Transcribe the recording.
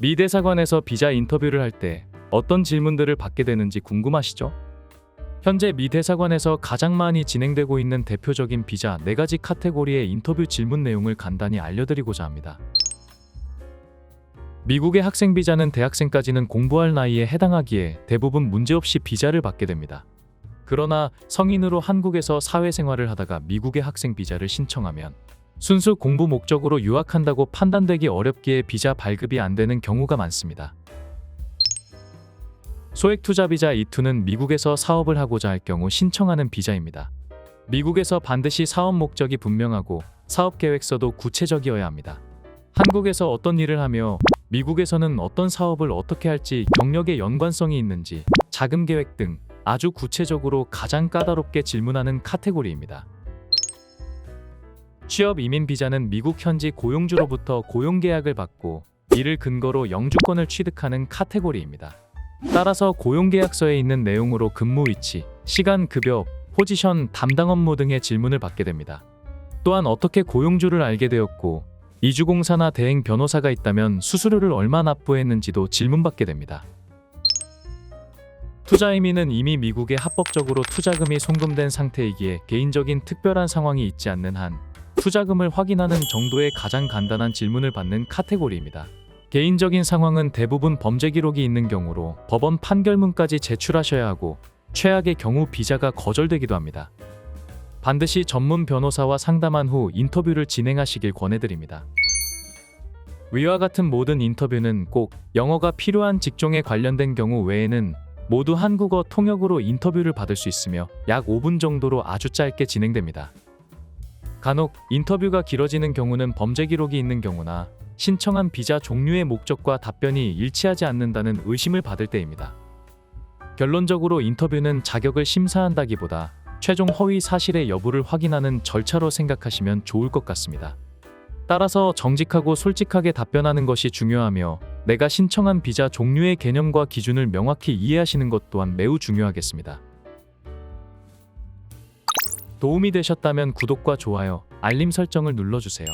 미 대사관에서 비자 인터뷰를 할 때 어떤 질문들을 받게 되는지 궁금하시죠? 현재 미 대사관에서 가장 많이 진행되고 있는 대표적인 비자 4가지 카테고리의 인터뷰 질문 내용을 간단히 알려드리고자 합니다. 미국의 학생 비자는 대학생까지는 공부할 나이에 해당하기에 대부분 문제없이 비자를 받게 됩니다. 그러나 성인으로 한국에서 사회생활을 하다가 미국의 학생 비자를 신청하면 순수 공부 목적으로 유학한다고 판단되기 어렵기에 비자 발급이 안 되는 경우가 많습니다. 소액 투자 비자 E2는 미국에서 사업을 하고자 할 경우 신청하는 비자입니다. 미국에서 반드시 사업 목적이 분명하고 사업 계획서도 구체적이어야 합니다. 한국에서 어떤 일을 하며 미국에서는 어떤 사업을 어떻게 할지 경력의 연관성이 있는지 자금 계획 등 아주 구체적으로 가장 까다롭게 질문하는 카테고리입니다. 취업 이민 비자는 미국 현지 고용주로부터 고용 계약을 받고 이를 근거로 영주권을 취득하는 카테고리입니다. 따라서 고용 계약서에 있는 내용으로 근무 위치, 시간 급여, 포지션, 담당 업무 등의 질문을 받게 됩니다. 또한 어떻게 고용주를 알게 되었고 이주공사나 대행 변호사가 있다면 수수료를 얼마 납부했는지도 질문받게 됩니다. 투자 이민은 이미 미국에 합법적으로 투자금이 송금된 상태이기에 개인적인 특별한 상황이 있지 않는 한 투자금을 확인하는 정도의 가장 간단한 질문을 받는 카테고리입니다. 개인적인 상황은 대부분 범죄 기록이 있는 경우로 법원 판결문까지 제출하셔야 하고 최악의 경우 비자가 거절되기도 합니다. 반드시 전문 변호사와 상담한 후 인터뷰를 진행하시길 권해드립니다. 위와 같은 모든 인터뷰는 꼭 영어가 필요한 직종에 관련된 경우 외에는 모두 한국어 통역으로 인터뷰를 받을 수 있으며 약 5분 정도로 아주 짧게 진행됩니다. 간혹 인터뷰가 길어지는 경우는 범죄 기록이 있는 경우나 신청한 비자 종류의 목적과 답변이 일치하지 않는다는 의심을 받을 때입니다. 결론적으로 인터뷰는 자격을 심사한다기보다 최종 허위 사실의 여부를 확인하는 절차로 생각하시면 좋을 것 같습니다. 따라서 정직하고 솔직하게 답변하는 것이 중요하며 내가 신청한 비자 종류의 개념과 기준을 명확히 이해하시는 것 또한 매우 중요하겠습니다. 도움이 되셨다면 구독과 좋아요, 알림 설정을 눌러주세요.